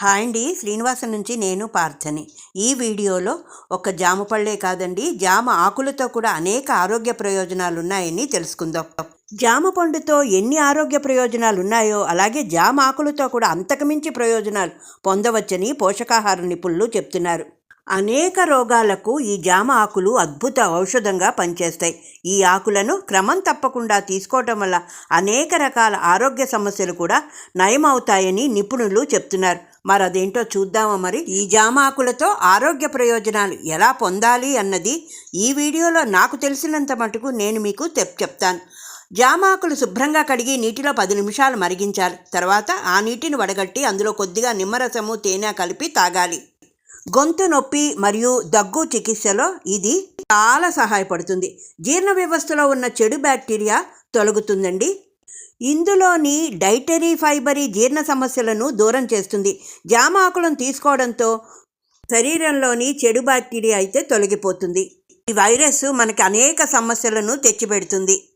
Hi అండి. శ్రీనివాసం నుంచి నేను పార్థని. ఈ వీడియోలో ఒక జామ పళ్ళే కాదండి జామ ఆకులతో కూడా అనేక ఆరోగ్య ప్రయోజనాలు ఉన్నాయని తెలుసుకుందాం. జామ పండుతో ఎన్ని ఆరోగ్య ప్రయోజనాలు ఉన్నాయో అలాగే జామ ఆకులతో కూడా అంతకుమించి ప్రయోజనాలు పొందవచ్చని పోషకాహార నిపుణులు చెప్తున్నారు. అనేక రోగాలకు ఈ జామ ఆకులు అద్భుత ఔషధంగా పనిచేస్తాయి. ఈ ఆకులను క్రమం తప్పకుండా తీసుకోవటం వల్ల అనేక రకాల ఆరోగ్య సమస్యలు కూడా నయమవుతాయని నిపుణులు చెప్తున్నారు. మరి అదేంటో చూద్దామా మరి? ఈ జామ ఆకులతో ఆరోగ్య ప్రయోజనాలు ఎలా పొందాలి అన్నది ఈ వీడియోలో నాకు తెలిసినంత మటుకు నేను మీకు తెప్ చెప్తాను. జామాకులు శుభ్రంగా కడిగి నీటిలో పది నిమిషాలు మరిగించాలి. తర్వాత ఆ నీటిని వడగట్టి అందులో కొద్దిగా నిమ్మరసము తేనె కలిపి తాగాలి. గొంతు నొప్పి మరియు దగ్గు చికిత్సలో ఇది చాలా సహాయపడుతుంది. జీర్ణ వ్యవస్థలో ఉన్న చెడు బ్యాక్టీరియా తొలగుతుందండి. ఇందులోని డైటరీ ఫైబరీ జీర్ణ సమస్యలను దూరం చేస్తుంది. జామ ఆకులను తీసుకోవడంతో శరీరంలోని చెడు బ్యాక్టీరియా అయితే తొలగిపోతుంది. ఈ వైరస్ మనకి అనేక సమస్యలను తెచ్చిపెడుతుంది.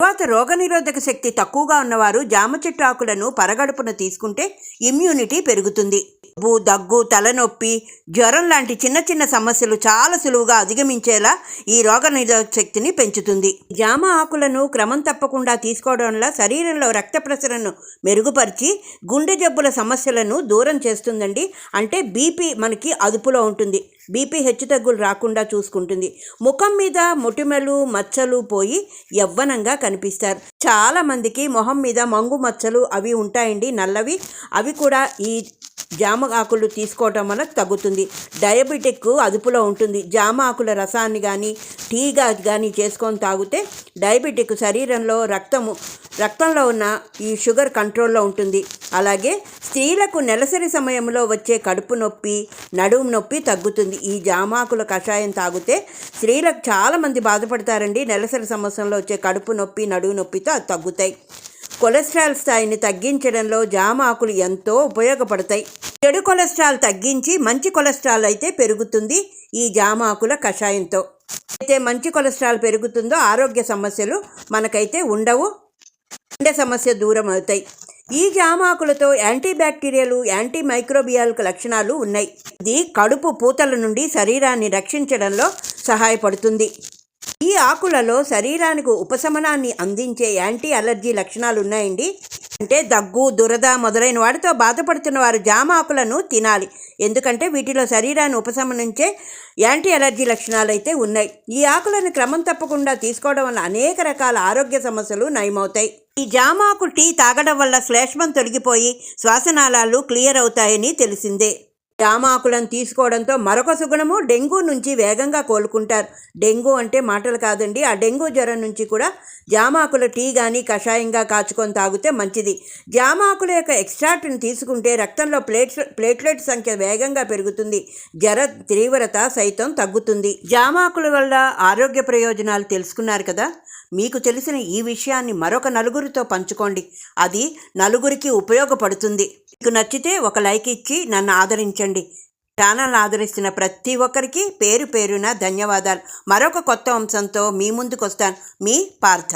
తర్వాత రోగనిరోధక శక్తి తక్కువగా ఉన్నవారు జామ చెట్టు ఆకులను పరగడుపున తీసుకుంటే ఇమ్యూనిటీ పెరుగుతుంది. జబ్బు దగ్గు తలనొప్పి జ్వరం లాంటి చిన్న చిన్న సమస్యలు చాలా సులువుగా అధిగమించేలా ఈ రోగనిరోధక శక్తిని పెంచుతుంది. జామ ఆకులను క్రమం తప్పకుండా తీసుకోవడం వల్ల శరీరంలో రక్త ప్రసరణను మెరుగుపరిచి గుండె జబ్బుల సమస్యలను దూరం చేస్తుందండి. అంటే బీపీ మనకి అదుపులో ఉంటుంది. బీపీ హెచ్చుతగ్గులు రాకుండా చూసుకుంటుంది. ముఖం మీద మొటిమలు మచ్చలు పోయి యవ్వనంగా కనిపిస్తారు. చాలామందికి మొహం మీద మంగు మచ్చలు అవి ఉంటాయండి నల్లవి. అవి కూడా ఈ జామ ఆకులు తీసుకోవటం వల్ల తగ్గుతుంది. డయాబెటిక్ అదుపులో ఉంటుంది. జామ ఆకుల రసాన్ని కానీ టీగా కానీ చేసుకొని తాగితే డయాబెటిక్ శరీరంలో రక్తము రక్తంలో ఉన్న ఈ షుగర్ కంట్రోల్లో ఉంటుంది. అలాగే స్త్రీలకు నెలసరి సమయంలో వచ్చే కడుపు నొప్పి నడుము నొప్పి తగ్గుతుంది. ఈ జామాకుల కషాయం తాగితే స్త్రీలకు చాలామంది బాధపడతారండి. నెలసరి సమస్యలో వచ్చే కడుపు నొప్పి నడుము నొప్పితో తగ్గుతాయి. కొలెస్ట్రాల్ స్థాయిని తగ్గించడంలో జామ ఆకులు ఎంతో ఉపయోగపడతాయి. చెడు కొలెస్ట్రాల్ తగ్గించి మంచి కొలెస్ట్రాల్ అయితే పెరుగుతుంది ఈ జామ ఆకుల కషాయంతో. అయితే మంచి కొలెస్ట్రాల్ పెరుగుతుందో ఆరోగ్య సమస్యలు మనకైతే ఉండవు. గుండె సమస్య దూరం అవుతాయి. ఈ జామాకులతో యాంటీ బ్యాక్టీరియలు యాంటీ మైక్రోబియాలకు లక్షణాలు ఉన్నాయి. ఇది కడుపు పూతల నుండి శరీరాన్ని రక్షించడంలో సహాయపడుతుంది. ఈ ఆకులలో శరీరానికి ఉపశమనాన్ని అందించే యాంటీ అలర్జీ లక్షణాలు ఉన్నాయండి. అంటే దగ్గు దురద మొదలైన వాటితో బాధపడుతున్న వారు జామ ఆకులను తినాలి. ఎందుకంటే వీటిలో శరీరాన్ని ఉపశమనించే యాంటీ అలర్జీ లక్షణాలు అయితే ఉన్నాయి. ఈ ఆకులను క్రమం తప్పకుండా తీసుకోవడం వల్ల అనేక రకాల ఆరోగ్య సమస్యలు నయమవుతాయి. ఈ జామాకు టీ తాగడం వల్ల శ్లేష్మం తొలగిపోయి శ్వాసనాళాలు క్లియర్ అవుతాయని తెలిసిందే. జామాకులను తీసుకోవడంతో మరొక సుగుణము డెంగ్యూ నుంచి వేగంగా కోలుకుంటారు. డెంగ్యూ అంటే మాటలు కాదండి. ఆ డెంగ్యూ జ్వరం నుంచి కూడా జామాకుల టీ కానీ కషాయంగా కాచుకొని తాగితే మంచిది. జామాకుల యొక్క ఎక్స్ట్రాక్ట్ని తీసుకుంటే రక్తంలో ప్లేట్ ప్లేట్లెట్ సంఖ్య వేగంగా పెరుగుతుంది. జ్వర తీవ్రత సైతం తగ్గుతుంది. జామాకుల వల్ల ఆరోగ్య ప్రయోజనాలు తెలుసుకున్నారు కదా? మీకు తెలిసిన ఈ విషయాన్ని మరొక నలుగురితో పంచుకోండి. అది నలుగురికి ఉపయోగపడుతుంది. మీకు నచ్చితే ఒక లైక్ ఇచ్చి నన్ను ఆదరించండి. ఛానల్ ఆదరిస్తున్న ప్రతి ఒక్కరికి పేరు పేరున ధన్యవాదాలు. మరొక కొత్త అంశంతో మీ ముందుకు వస్తాను మీ పార్థ.